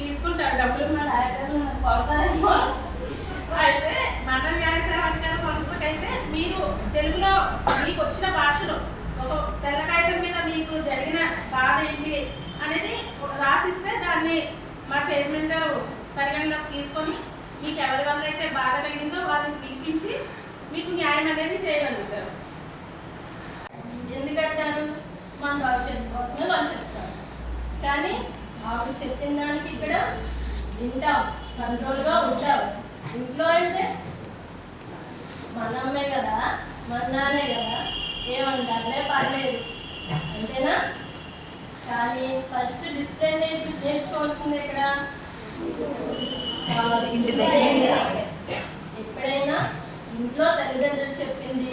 తీసుకుంటారు డబ్బులు మన లాయర్ మనకు అయితే మన న్యాయ సంస్థకైతే మీరు తెలుగులో మీకు వచ్చిన భాషలో ఒక తెల్ల మీద మీకు జరిగిన బాధ ఏంటి అనేది రాసిస్తే దాన్ని మా చైర్మన్ గారు పరిగణలోకి తీసుకొని మీకు ఎవరి వల్ల అయితే బాధ కలిగిందో వాళ్ళని పిలిపించి మీకు న్యాయం అనేది చేయగలుగుతారు. ఎందుకంటారు? మన భవిష్యత్తు కోసమే వాళ్ళు చెప్తారు. కానీ ఆవిడ చెప్పిన దానికి ఇక్కడ వింటాం కంట్రోల్గా ఉంటాం. ఇంట్లో అయితే మన కదా మన్నానే నాన్నే కదా ఏమంటారులే? పర్లేదు. అంతేనా? కానీ ఫస్ట్ డిస్ప్లే నేర్చు నేర్చుకోవాల్సింది ఇక్కడ ఎప్పుడైనా ఇంట్లో తల్లిదండ్రులు చెప్పింది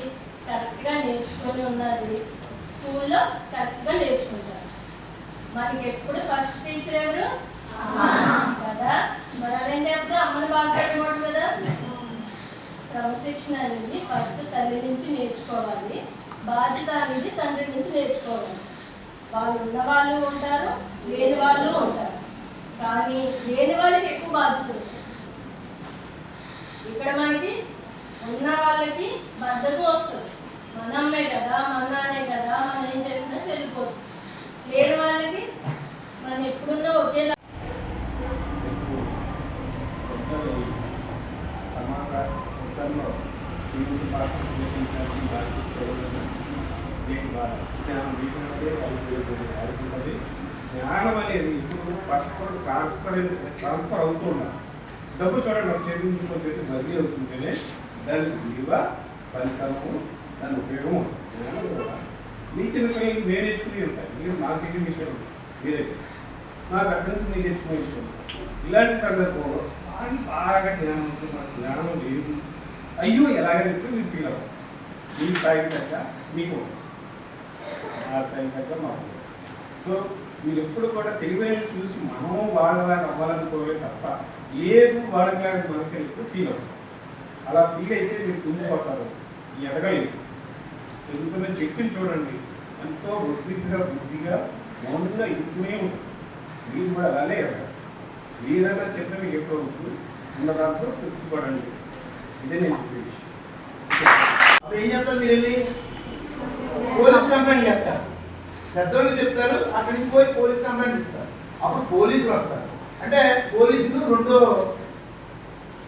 కరెక్ట్గా నేర్చుకొని ఉన్నది స్కూల్లో కరెక్ట్గా నేర్చుకుంటారు. మనకి ఎప్పుడు ఫస్ట్ టీచర్ ఎవరు? కదా? మన అలాంటి అప్పుడు అమ్మని బాధపడకూడదు కదా? క్రమశిక్షణ అనేది ఫస్ట్ తల్లి నుంచి నేర్చుకోవాలి. బాధ్యత అనేది తండ్రి నుంచి నేర్చుకోవాలి. వాళ్ళు ఉన్న వాళ్ళు ఉంటారు లేని వాళ్ళు ఉంటారు. కానీ లేని వాళ్ళకి ఎక్కువ బాధ్యత ఇక్కడ మనకి ఉన్న వాళ్ళకి మద్దతు వస్తుంది. మన కదా మన కదా మనం ఏం చేసినా చెల్లిపోతుంది లేని వాళ్ళకి. మనం ఎప్పుడున్నా ఒకేలా జ్ఞానం అనేది ఇప్పుడు పరస్పరం ట్రాన్స్ఫర్ ట్రాన్స్ఫర్ అవుతున్నా డబ్బు చూడండి ఒక చేతి నుంచి ఒక చేతి బదిలీ అవుతుంటేనే దాని విలువ ఫలితము దాని ఉపయోగం జ్ఞానం కూడా మీ చిన్న పిల్లలకి నేను నేర్చుకునే ఉంటాయి మీరు నాకు తెలియని విషయం మీరే. నాకు అక్కడి నుంచి నేను నేర్చుకునే విషయం ఇలాంటి సందర్భంలో బాగా బాగా జ్ఞానం ఉంటుంది మనకు జ్ఞానం లేదు. అయ్యో ఎలాగైతే మీరు ఫీల్ అవ్వాలి. మీ స్థాయికి తగ్గ మీకు ఆ స్థాయికి తగ్గ మాకు సో మీరు ఎప్పుడు కూడా తెలివైన చూసి మనం వాళ్ళలాగా అవ్వాలనుకోవే తప్ప లేదు వాళ్ళలాగా మనకి ఎప్పుడు ఫీల్ అవుతుంది అలా ఫీల్ అయితే మీరు కుంగిపోతారు. ఎదగలేదు ఎదుగుతున్న శక్తిని చూడండి ఎంతో వృద్ధిగా బుద్ధిగా మౌనంగా ఎదుగుతూనే ఉంటుంది మీరు కూడా అలానే ఎదగాలి మీరన్నా ఎక్కువ ఉంటుంది ఎప్పుడు ఉన్న దాంట్లో తృప్తిపడండి. ఇదే నేను ఏం చెప్తారు మీరు వెళ్ళి పోలీస్ కంప్లైంట్ చేస్తారు. పెద్దోళ్ళు చెప్తారు అక్కడి నుంచి పోయి పోలీస్ కంప్లైంట్ ఇస్తారు. అప్పుడు పోలీసులు వస్తారు. అంటే పోలీసులు రెండో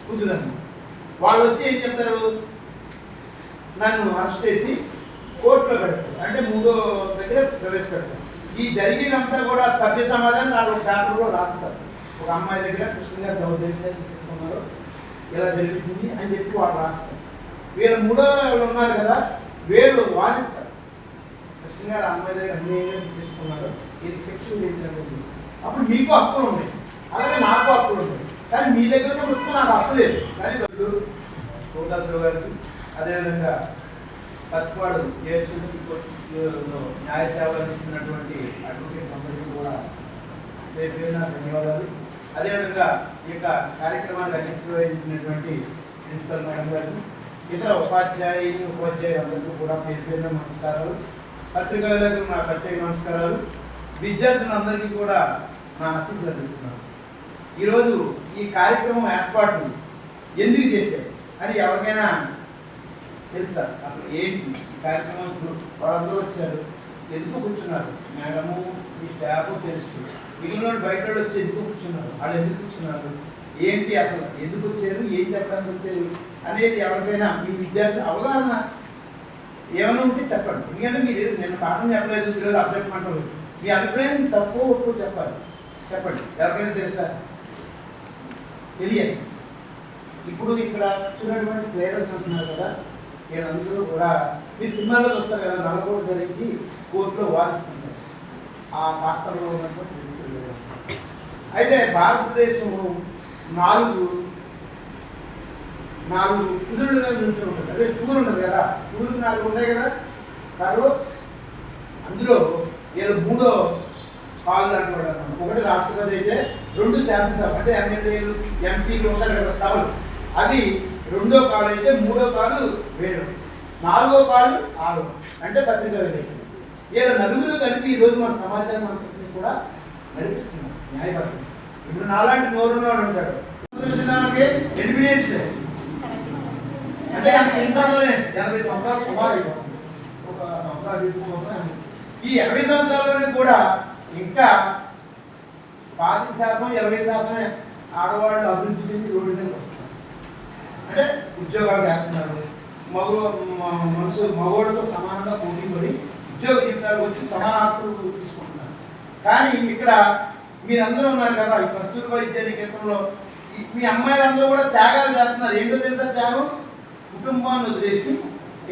కుదురని వాళ్ళు వచ్చి ఏం చెప్తారు? నన్ను అరెస్ట్ చేసి కోర్టులో పెడతారు అంటే మూడో దగ్గర ప్రవేశపెడతారు ఈ జరిగినంతా కూడా సభ్య సమాధానం వాళ్ళు పేపర్లో రాస్తారు. ఒక అమ్మాయి దగ్గర కృష్ణ గారు దౌర్జన్యంగా తీసేసుకున్నారు ఇలా జరుగుతుంది అని చెప్పి వాళ్ళు రాస్తారు. వీళ్ళు మూడో వాళ్ళు ఉన్నారు కదా వీళ్ళు వాదిస్తారు. కృష్ణ గారు అమ్మాయి దగ్గర అన్యాయంగా తీసేసుకున్నారు ఇది సెక్షన్ చేసినట్టు అప్పుడు మీకు హక్కులు ఉన్నాయి. అలాగే నాకు హక్కులు ఉన్నాయి. కానీ మీ దగ్గర ఉన్న నాకు హక్కు లేదు. కానీ వీళ్ళు గారికి అదేవిధంగా పత్వాడు ఏఎస్ఎంసీ న్యాయ సేవలు అందిస్తున్నటువంటి అడ్వకేట్ అందరికీ కూడా రేపు ధన్యవాదాలు. అదేవిధంగా ఈ యొక్క కార్యక్రమాన్ని అధ్యక్షించినటువంటి ప్రిన్సిపల్ మేడం గారు ఇతర ఉపాధ్యాయులు ఉపాధ్యాయులందరికీ కూడా పేరు పేరున నమస్కారాలు. పత్రికలకు నా ప్రత్యేక నమస్కారాలు. విద్యార్థులందరికీ కూడా నా ఆశీస్సులు అందిస్తున్నాను. ఈరోజు ఈ కార్యక్రమం ఏర్పాటు ఎందుకు చేశారు? అని ఎవరికైనా తెలుసా? అసలు ఏంటి? కార్యక్రమం వాళ్ళందరూ వచ్చారు. ఎందుకు కూర్చున్నారు? మేడము మీ స్టాఫ్ తెలుసు. మిగిలిన బయట వాళ్ళు వచ్చి ఎందుకు కూర్చున్నారు? వాళ్ళు ఎందుకు కూర్చున్నారు? ఏంటి అసలు ఎందుకు వచ్చారు? ఏం చెప్పడానికి వచ్చారు? అనేది ఎవరికైనా మీ విద్యార్థి అవగాహన ఏమైనా ఉంటే చెప్పండి. ఎందుకంటే మీరు నేను పాఠం చెప్పలేదు ఈరోజు అప్డేట్ అంటారు. మీ అభిప్రాయం తక్కువ ఒప్పు చెప్పాలి. చెప్పండి. ఎవరికైనా తెలుసా? తెలియదు. ఇప్పుడు ఇక్కడ చూసినటువంటి ప్లేయర్స్ అంటున్నారు కదా వీళ్ళందరూ కూడా మీరు సినిమాలో చూస్తారు కదా నలగోడు ధరించి కోర్టులో వాదిస్తున్నారు. ఆ పాత్రలో ఉన్నటువంటి అయితే భారతదేశం నాలుగు నాలుగు కుదురుల మీద నుంచి ఉంటుంది. అదే టూర్ ఉండదు కదా టూర్కి నాలుగు ఉన్నాయి కదా. కాదు అందులో నేను మూడో కాళ్ళు అంటాడు ఒకటి రాష్ట్రపతి అయితే రెండు శాసనసభ అంటే ఎమ్మెల్యేలు ఎంపీలు ఉంటారు కదా సభలు. అది రెండో కాలు అయితే మూడో కాలు వేడు నాలుగో కాళ్ళు ఆరు. అంటే పత్రిక విలేకరులు వీళ్ళ నలుగురు కలిపి ఈరోజు మన సమాజాన్ని అంతటిని కూడా నడిపిస్తున్నారు న్యాయపత్రం ఇప్పుడు నాలాంటి నోరున్నవాడు ఉంటాడు. ఎలిమినేట్స్ అంటే ఆయన ఎనభై సంవత్సరాలు సుమారు ఒక సంవత్సరాలు సంవత్సరాలు. ఈ ఎనభై సంవత్సరాల్లోనే కూడా ఇంకా పాతిక శాతం ఇరవై శాతం ఆడవాళ్ళు అభివృద్ధి చెంది రోడ్డు మీద వస్తున్నారు. అంటే ఉద్యోగాలు చేస్తున్నారు. మగ మనసు మనుషులు మగవాళ్ళతో సమానంగా పోటీపడి ఉద్యోగ జీవితాలకు వచ్చి సమాన హక్కులు తీసుకుంటున్నారు. కానీ ఇక్కడ మీరందరూ ఉన్నారు కదా ఈ కస్తూరి వైద్య నికేతనంలో మీ అమ్మాయిలందరూ కూడా త్యాగాలు చేస్తున్నారు. ఏంటో తెలుసా త్యాగం? కుటుంబాన్ని వదిలేసి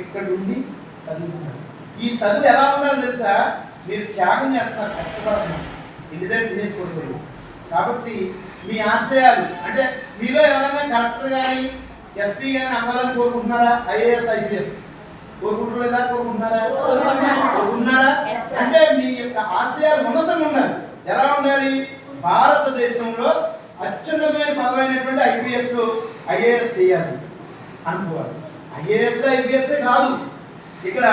ఇక్కడ ఉండి చదువుకున్నారు. ఈ చదువు ఎలా ఉండాలో తెలుసా? మీరు త్యాగం చేస్తున్నారు కష్టపడుతున్నారు ఇంటి దగ్గర తినేసుకోకూడదు కాబట్టి మీ ఆశయాలు అంటే మీలో ఎవరైనా కరెక్ట్ కానీ ఎస్పీ కానీ అవ్వాలని కోరుకుంటున్నారా? IAS IPS? కోరుకుంటలేదా కోరుకుంటున్నారా? కోరుకుంటున్నారా? అంటే మీ యొక్క ఆశయాలు ఉన్నతంగా ఉండాలి. ఎలా ఉండాలి? భారతదేశంలో అత్యున్నతమైన పదమైనటువంటి ఐపీఎస్ ఐఏఎస్ చేయాలి అనుకోవాలి ఐఏఎస్ ఐపీఎస్ కాదు. ఇక్కడ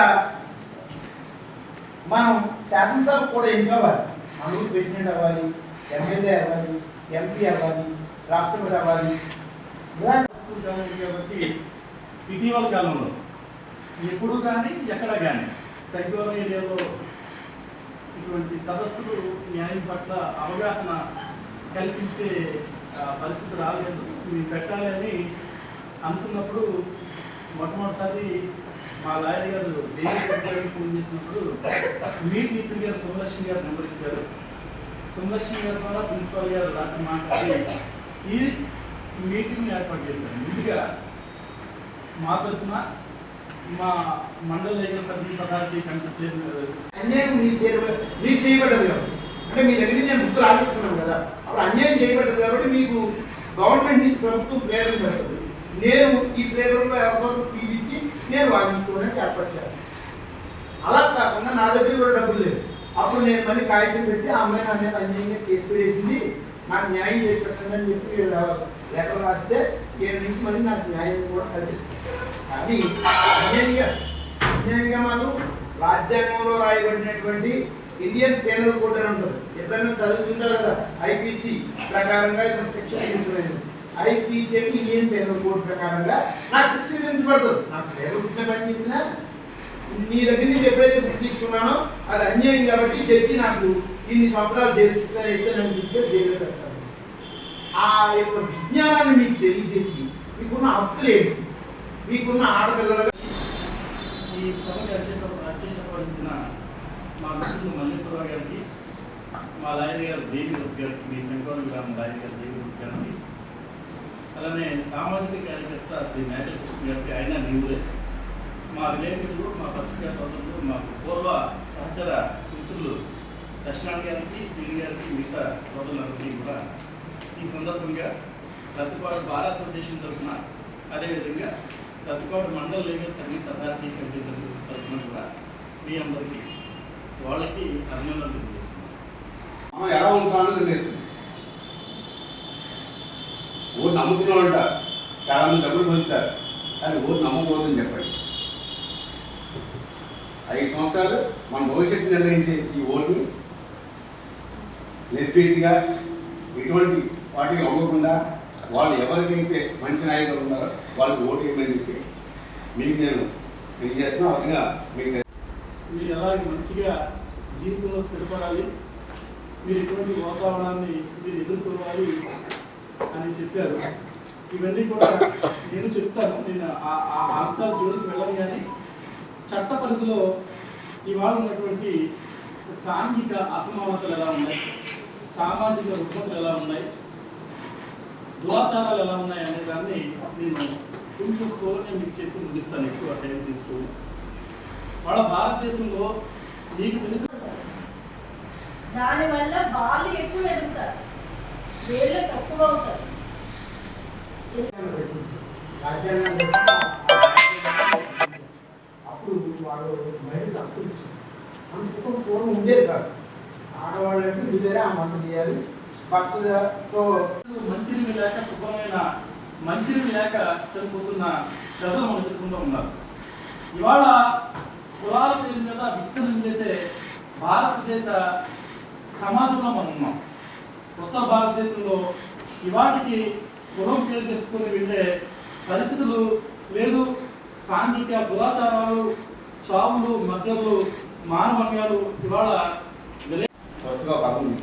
మనం శాసనసభ కూడా ఎన్నుకోవాలి మనకు ప్రెసిడెంట్ అవ్వాలి ఎమ్మెల్యే అవ్వాలి ఎంపీ అవ్వాలి రాష్ట్రపతి అవ్వాలి. ఇలా స్కూల్ కాలేజీ కాబట్టి ఇటీవల కాలంలో ఎప్పుడు కానీ ఎక్కడ కానీ సైకోలం ఏరియాలో ఇటువంటి సదస్సులు న్యాయం పట్ల అవగాహన కల్పించే పరిస్థితి రాలేదు. ఇవి పెట్టాలని అనుకున్నప్పుడు మొట్టమొదటిసారి మా లాయర్ గారు దేవి ఫోన్ చేసినప్పుడు మీ టీచర్ గారు సుమలక్ష్మి గారు నెంబర్ ఇచ్చారు. సుమలక్ష్మి గారు ద్వారా ప్రిన్సిపాల్ గారు రాత్రి మాట్లాడి ఈ మీటింగ్ ఏర్పాటు చేశాను ముందుగా మా తరఫున మా మండల లీగల్ సర్వీస్ అథారిటీ కంటే అన్యాయం మీరు చేయ మీరు చేయబడ్డది అంటే మీ దగ్గర నేను బుక్కులు ఆలోచిస్తున్నాను కదా. అప్పుడు అన్యాయం చేయబడ్డది కాబట్టి మీకు గవర్నమెంట్ నుంచి ప్రభుత్వం ప్రేరణ పెడుతుంది నేను ఈ ప్రేరణలో ఎవరికో ఫీజు ఇచ్చి నేను వాదించుకోవడానికి ఏర్పాటు చేస్తాను. అలా కాకుండా నా దగ్గర కూడా డబ్బులు లేవు. అప్పుడు నేను మళ్ళీ కాగితం పెట్టి ఆ అమ్మాయి నా మీద అన్యాయంగా కేసు వేసింది నాకు న్యాయం చేసి పెట్టండి అని చెప్పి లేఖ రాస్తే నేను నుంచి మళ్ళీ నాకు న్యాయం కూడా కల్పిస్తుంది అది అన్యాయంగా అన్యాయంగా మాత్రం రాజ్యాంగంలో రాయబడినటువంటి ఇండియన్ పేనల్ కోడ్ అని ఉంటుంది. ఎప్పుడైనా చదువుతుంటారు కదా? ఐపీసీ ప్రకారంగా ఇతను శిక్ష విధించబడింది ఐపీసీ అంటే ఇండియన్ పేనల్ కోడ్ ప్రకారంగా నాకు శిక్ష విధించబడుతుంది. నాకు పేరు పుట్టిన పని చేసినా నీ దగ్గర నుంచి ఎప్పుడైతే బుక్ తీసుకున్నానో అది అన్యాయం కాబట్టి జడ్జి నాకు ఇన్ని సంవత్సరాలు జైలు శిక్ష అయితే నేను తీసుకెళ్ళి జైలు పెడతాను ఆ యొక్క విజ్ఞానాన్ని మీకు తెలియజేసి మీకున్న హక్కులు ఏంటి? మీకున్న ఆడపిల్లలు ఈ సభకి అధ్యక్షించిన మా మిత్రులు మల్లేశ్వరరావు గారికి మా లాయర్ గారు దేవి గుప్త గారికి మీ శంకరం గారు లాయర్ గారు దేవి గుప్త గారికి అలానే సామాజిక కార్యకర్త శ్రీ మేకల కృష్ణ గారికి ఆయన నీవులే మా రిలేటివ్లు మా పత్రికా సోదరులు మా పూర్వ సహచర మిత్రులు సత్యనారాయణ గారికి శ్రీని గారికి మిగతా సోదరులందరికీ కూడా ఈ సందర్భంగా రత్తుపాడు బార్ అసోసియేషన్ తరఫున అదేవిధంగా రత్తుపాడు మండల లీగల్ సర్వీస్ అథారిటీ కమిటీ తరఫున కూడా మీ అందరికీ వాళ్ళకి అభినందనలు తెలియజేస్తున్నాను. మనం ఎలా ఉంటామో నిర్ణయిస్తుంది ఊరు నమ్ముకున్నామంట చాలా మంది డబ్బులు పొందుతారు కానీ ఊరు నమ్మకూడదని చెప్పండి. ఐదు సంవత్సరాలు మన భవిష్యత్తు నిర్ణయించే ఈ ఓటుని నిర్భీతిగా ఎటువంటి వాటికి అవ్వకుండా వాళ్ళు ఎవరికైతే మంచి నాయకులు ఉన్నారో వాళ్ళకి ఓటు వేయమని చెప్పి మీకు నేను తెలియజేస్తున్నా. ఆ విధంగా మీకు మీరు ఎలాగే మంచిగా జీవితంలో స్థిరపడాలి? మీరు ఎటువంటి వాతావరణాన్ని మీరు ఎదుర్కోవాలి అని చెప్పారు. ఇవన్నీ కూడా నేను చెప్తాను. నేను ఆ ఆ జోలికి వెళ్ళను కానీ చట్ట పరిధిలో ఇవాళ ఉన్నటువంటి సాంఘిక అసమానతలు ఎలా ఉన్నాయి? సామాజిక రుగ్మతలు ఎలా ఉన్నాయి? దురాచారాలు ఎలా ఉన్నాయి అనే దాన్ని నేను కొంచెం స్కోర్ని మీకు చెప్పి ముగిస్తాను ఎక్కువ టైం తీసుకొని. వాళ్ళ భారతదేశంలో మీకు తెలిసిన దానివల్ల వాళ్ళు ఎక్కువ ఎదుగుతారు. వీళ్ళు తక్కువ అవుతారు. అప్పుడు వాడు బయటకు హక్కులు ఇచ్చారు. అందుకు పూర్వం ఉండేది కాదు. ఆడవాళ్ళంటే ఆమె వంట చేయాలి భర్తతో మంచినీళ్ళు లేక శుభ్రమైన మంచినీళ్ళు లేక చనిపోతున్న ప్రజలు మనం చెప్పుకుంటూ ఉన్నారు ఇవాళ కులాల పేరు మీద విచ్ఛిన్నం చేసే భారతదేశ సమాజంలో మనం ఉన్నాం. ఉత్తర భారతదేశంలో ఇవాటికి కులం పేరు చెప్పుకొని వెళ్ళే పరిస్థితులు లేదు. సాంఘిక దురాచారాలు చావులు మద్యలు మానవన్యాలు ఇవాళ కొత్తగా పదం ఉంది.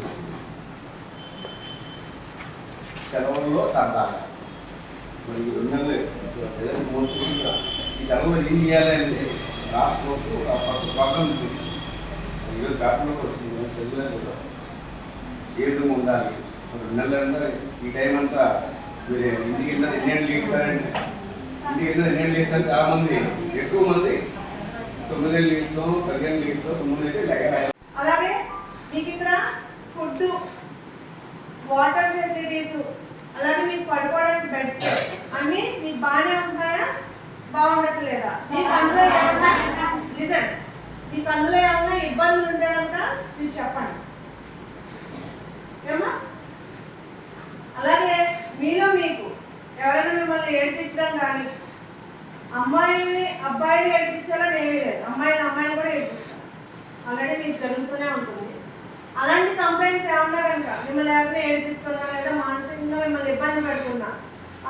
సెలవుల్లో సరదాగా మరి ఈ రెండు నెలలు ఈ సెలవులు ఏం చేయాలి అనేది రాష్ట్రంలో ఒక పక్క ఈరోజు పేపర్లోకి వచ్చింది. చదివాను కూడా. ఏ విధంగా ఉండాలి. ఒక రెండు నెలలు అంటే ఈ టైం అంతా మీరు ఇంటికి వెళ్ళినది ఎన్నేళ్ళు లేస్తారండి? ఇంటికి వెళ్ళినది ఎన్నేళ్ళు లేస్తారు చాలా మంది ఎక్కువ మంది? తొమ్మిదేళ్ళు లేస్తాం పదిహేను లేస్తాం తొమ్మిది అయితే లెక్క అలాగే మీకు ఇక్కడ ఫుడ్ వాటర్ ఫెసిలిటీస్ అలాగే మీకు పడుకోవడానికి బెడ్స్ అన్ని మీకు బాగానే ఉంటాయా బాగుండట్లేదా? మీకు అందులో ఏమన్నా లిజన్ మీకు అందులో ఏమన్నా ఇబ్బందులు ఉంటే మీరు చెప్పండి. ఏమా? అలాగే మీలో మీకు ఎవరైనా మిమ్మల్ని ఏడిపించడం కానీ అమ్మాయిల్ని అబ్బాయిలు ఏడిపించాలని ఏమీ లేదు. అమ్మాయిలు అమ్మాయిలు కూడా ఏడిపిస్తాం ఆల్రెడీ మీకు జరుగుతూనే ఉంటుంది. అలాంటి కంప్లైంట్స్ ఏమన్నా కనుక మిమ్మల్ని ఎవరిని ఏడిపిస్తున్నా లేదా అని పెడుతున్నా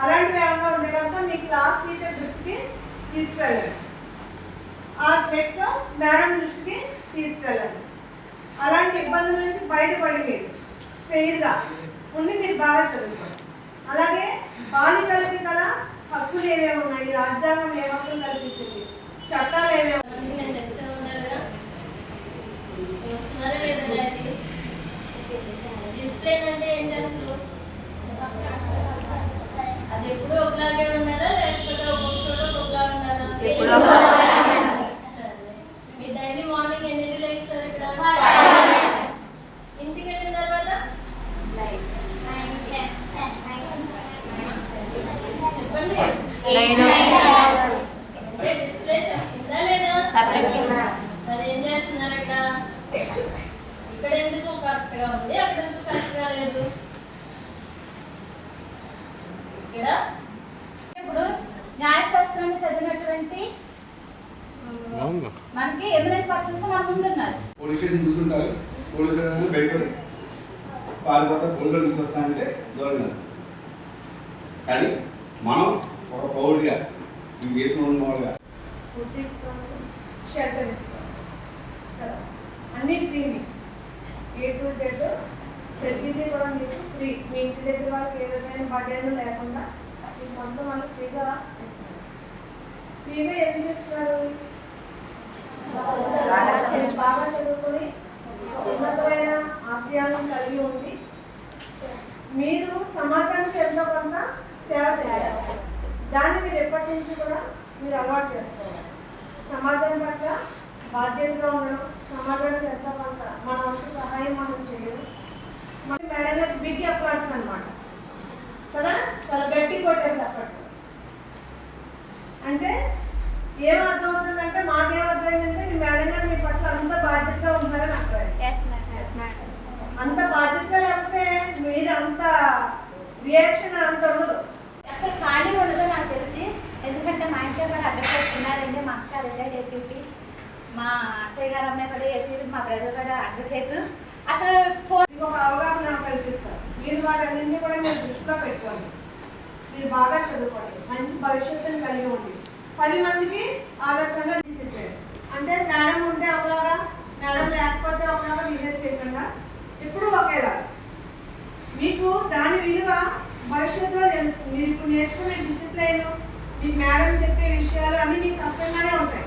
అలాంటివి ఏమన్నా ఉంటే కనుక మీ క్లాస్ టీచర్ దృష్టికి తీసుకెళ్ళండి ఆ నెక్స్ట్ మేడం దృష్టికి తీసుకెళ్ళండి అలాంటి ఇబ్బందుల నుంచి బయటపడి మీరు ఫెయిర్గా ఉండి మీరు బాగా చదువుకోండి. అలాగే బాలికలకి గల హక్కులు ఏమేమి ఉన్నాయి? రాజ్యాంగం ఏ హక్కులు కల్పించింది? చట్టాలు ఏమేమి ఉన్నాయి? డిసిప్లిన్ అంటే ఏంటి ఎప్పుడూ ఒకలాగే ఉండాలా లేకపోతే ఒక్కొక్కడు ఒకలా ఎప్పుడూ మీ డైలీ మార్నింగ్ ఎన్ని లేస్తారు ఇక్కడ? ఇంటికి వెళ్ళిన తర్వాత? చెప్పండి అంటే డిసిప్లిన్ తప్పిందా లేదా మరి ఏం చేస్తున్నారు ఇక్కడ ఇక్కడ ఎందుకు కరెక్ట్గా ఉంది అక్కడ ఎందుకు కరెక్ట్గా లేదు ఇక్కడ ఇప్పుడు న్యాయశాస్త్రాన్ని చదివినటువంటి మనకి ఎమినెంట్ పర్సన్స్ మన ముందున్నారు. పోలీస్ స్టేషన్ చూసుంటారు. పోలీస్ స్టేషన్ భయపడి పారిపోతారు పోలీసులు తీసుకొస్తానంటే దూరంగా కానీ మనం ఒక పౌరుడిగా ఈ దేశంలో ఉన్న వాళ్ళుగా షెల్టర్ అన్నీ ఫ్రీ ఏ టు జెడ్ ప్రతిదీ కూడా మీకు ఫ్రీ మీ ఇంటి దగ్గర వాళ్ళకి ఏ విధమైన బడ్డేలు లేకుండా మీకు మొత్తం వాళ్ళు ఫ్రీగా ఇస్తున్నారు మీరు ఏం చేస్తున్నారు బాగా చదువుకొని ఉన్నతమైన ఆశయాలను కలిగి ఉండి మీరు సమాజానికి ఎంతో కొంత సేవ చేయాలి. దాన్ని మీరు ఎప్పటి నుంచి కూడా మీరు అలవాటు చేసుకోవాలి. సమాజం పట్ల బాధ్యతగా ఉండడం సమాజానికి ఎంత కొంత మన వంతు సహాయం మనం చేయడం. మన మేడం బిగ్ అప్లాట్స్ అనమాట కదా? చాలా గట్టి కొట్టేసి అప్పట్లో. అంటే ఏం అర్థమవుతుందంటే మాకేం అర్థమైందంటే మీ మేడం గారు మీ పట్ల అంత బాధ్యతగా ఉంటారని అర్థమైంది. అంత బాధ్యత లేకపోతే మీరు అంత రియాక్షన్ అంత ఉండదు. అసలు ఖాళీ ఉండదు నాకు తెలిసి. ఎందుకంటే మా ఇంట్లో కూడా అడ్వకేట్స్ ఉన్నారండి. మా అక్క రిటైర్డ్ ఏపీపీ మా అత్తయ్య గారు అమ్మాయి కూడా ఏపీ మా బ్రదర్ కూడా అడ్వకేట్ అసలు ఒక అవగాహన కల్పిస్తారు మీరు వాటన్నింటినీ కూడా మీరు దృష్టిలో పెట్టుకోండి. మీరు బాగా చదువుకోండి. మంచి భవిష్యత్తుని కలిగి ఉండి పది మందికి ఆదర్శంగా తీసుకెళ్ళండి అంటే మేడం ఉంటే ఒకలాగా మేడం లేకపోతే ఒకలాగా బిహేవ్ చేయకుండా ఎప్పుడూ ఒకేలా. మీకు దాని విలువ భవిష్యత్తులో తెలుస్తుంది మీరు ఇప్పుడు నేర్చుకునే డిసిప్లైన్ మీకు మేడం చెప్పే విషయాలు అన్నీ మీకు కష్టంగానే ఉంటాయి.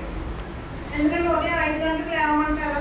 ఎందుకంటే ఉదయం ఐదు గంటలకు ఏమంటారు